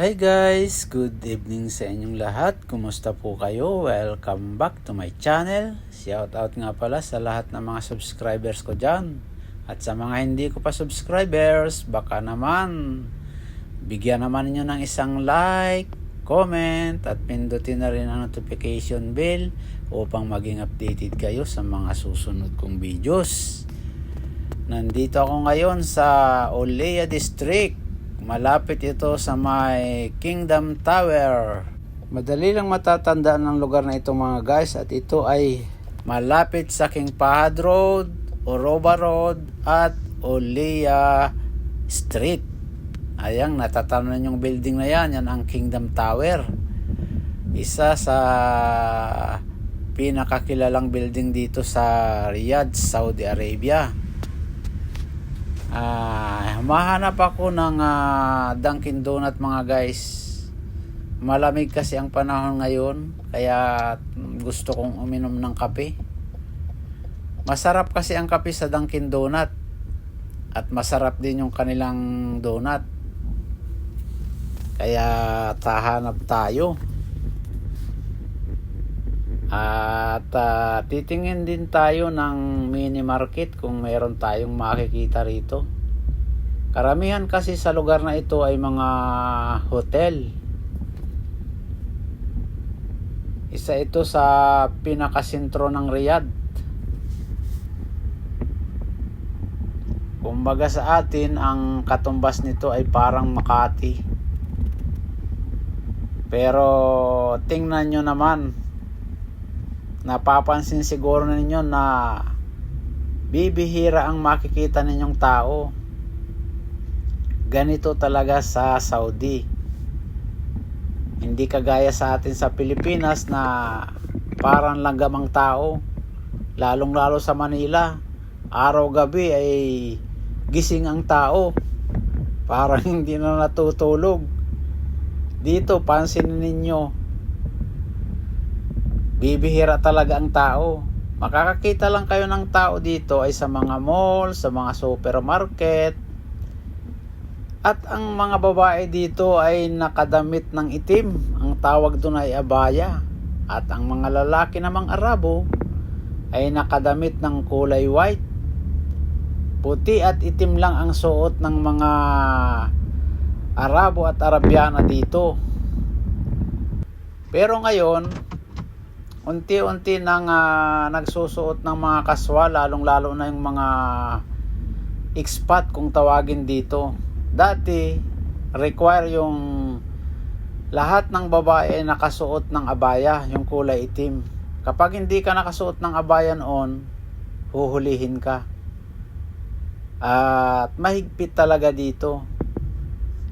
Hi guys! Good evening sa inyong lahat. Kumusta po kayo? Welcome back to my channel. Shout out nga pala sa lahat ng mga subscribers ko dyan. At sa mga hindi ko pa subscribers, baka naman bigyan naman ninyo ng isang like, comment, at pindutin na rin ang notification bell upang maging updated kayo sa mga susunod kong videos. Nandito ako ngayon sa Olea District. Malapit ito sa may Kingdom Tower. Madali lang matatandaan ng lugar na ito mga guys at ito ay malapit sa King Fahad Road, Oroba Road at Olea Street. Ayang natatanaw yung building na yan, yan ang Kingdom Tower. Isa sa pinakakilalang building dito sa Riyadh, Saudi Arabia. Ah, mahanap ako ng ah, Dunkin Donut mga guys. Malamig kasi ang panahon ngayon, kaya gusto kong uminom ng kape. Masarap kasi ang kape sa Dunkin Donut. At masarap din yung kanilang donut. Kaya tahanap tayo. At ah, titingin din tayo ng mini market kung meron tayong makikita rito. Karamihan kasi sa lugar na ito ay mga hotel. Isa ito sa pinakasentro ng Riyadh. Kumbaga sa atin, ang katumbas nito ay parang Makati. Pero tingnan nyo naman, napapansin siguro ninyo na bibihira ang makikita ninyong tao. Ganito talaga sa Saudi. Hindi kagaya sa atin sa Pilipinas na parang langgamang tao. Lalong-lalo sa Manila. Araw-gabi ay gising ang tao. Parang hindi na natutulog. Dito, pansinin ninyo, bibihira talaga ang tao. Makakakita lang kayo ng tao dito ay sa mga mall, sa mga supermarket. At ang mga babae dito ay nakadamit ng itim. Ang tawag doon ay abaya. At ang mga lalaki namang Arabo ay nakadamit ng kulay white. Puti at itim lang ang suot ng mga Arabo at Arabiana dito. Pero ngayon, unti-unti nang ah, nagsusuot ng mga kaswa lalong-lalo na yung mga expat kung tawagin dito. Dati require yung lahat ng babae nakasuot ng abaya, yung kulay itim. Kapag hindi ka nakasuot ng abaya noon, huhulihin ka. At mahigpit talaga dito.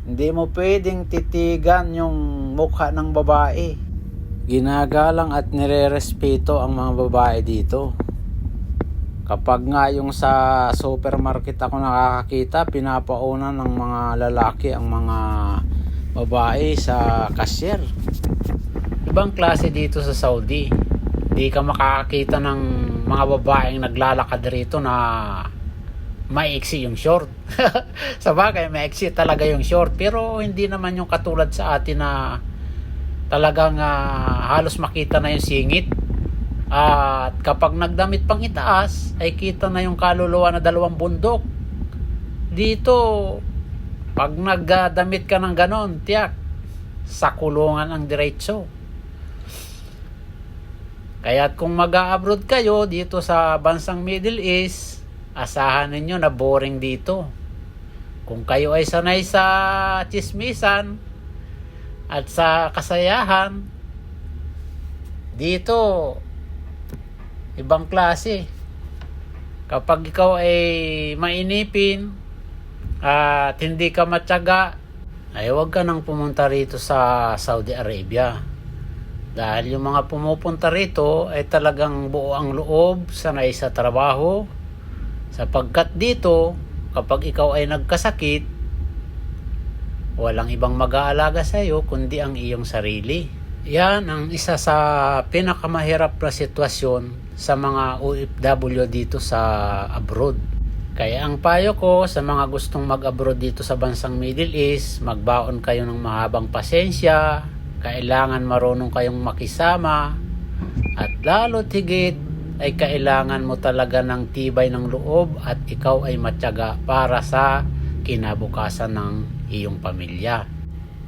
Hindi mo pwedeng titigan yung mukha ng babae. Ginagalang at nirerespeto ang mga babae dito. Kapag nga yung sa supermarket ako nakakakita, pinapauna ng mga lalaki ang mga babae sa cashier. Ibang klase dito sa Saudi. Hindi ka makakakita ng mga babaeng naglalakad rito na maiksi yung short. sa bagay, maiksi talaga yung short. Pero hindi naman yung katulad sa atin na talagang ah, halos makita na yung singit. At kapag nagdamit pang itaas, ay kita na yung kaluluwa na dalawang bundok. Dito, pag nagdamit ka ng ganon, tiyak, sa kulungan ang diretso. Kaya kung mag-abroad kayo dito sa bansang Middle East, asahan ninyo na boring dito. Kung kayo ay sanay sa chismisan at sa kasayahan, dito, ibang klase. Kapag ikaw ay mainipin at hindi ka matyaga, ay huwag ka nang pumunta rito sa Saudi Arabia. Dahil yung mga pumupunta rito ay talagang buo ang loob, sanay sa trabaho. Sapagkat dito, kapag ikaw ay nagkasakit, walang ibang mag-aalaga sa iyo kundi ang iyong sarili. Yan ang isa sa pinakamahirap na sitwasyon sa mga OFW dito sa abroad. Kaya ang payo ko sa mga gustong mag-abroad dito sa bansang Middle East, magbaon kayo ng mahabang pasensya, kailangan marunong kayong makisama, at lalo higit ay kailangan mo talaga ng tibay ng loob at ikaw ay matyaga para sa kinabukasan ng iyong pamilya.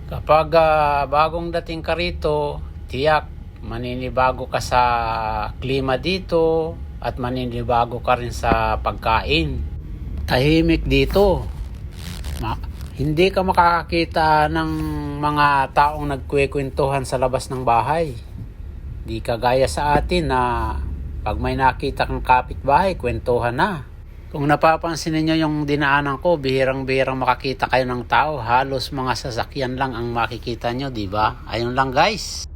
Kapag ah, bagong dating ka rito, tiyak maninibago ka sa klima dito at maninibago ka rin sa pagkain. Tahimik dito. Ma- hindi ka makakakita ng mga taong nagkwekwentuhan sa labas ng bahay. Di kagaya sa atin na pag may nakita kang kapitbahay, kwentuhan na. Kung napapansin ninyo yung dinaanan ko, bihirang-bihirang makakita kayo ng tao. Halos mga sasakyan lang ang makikita nyo, di ba? Ayun lang guys.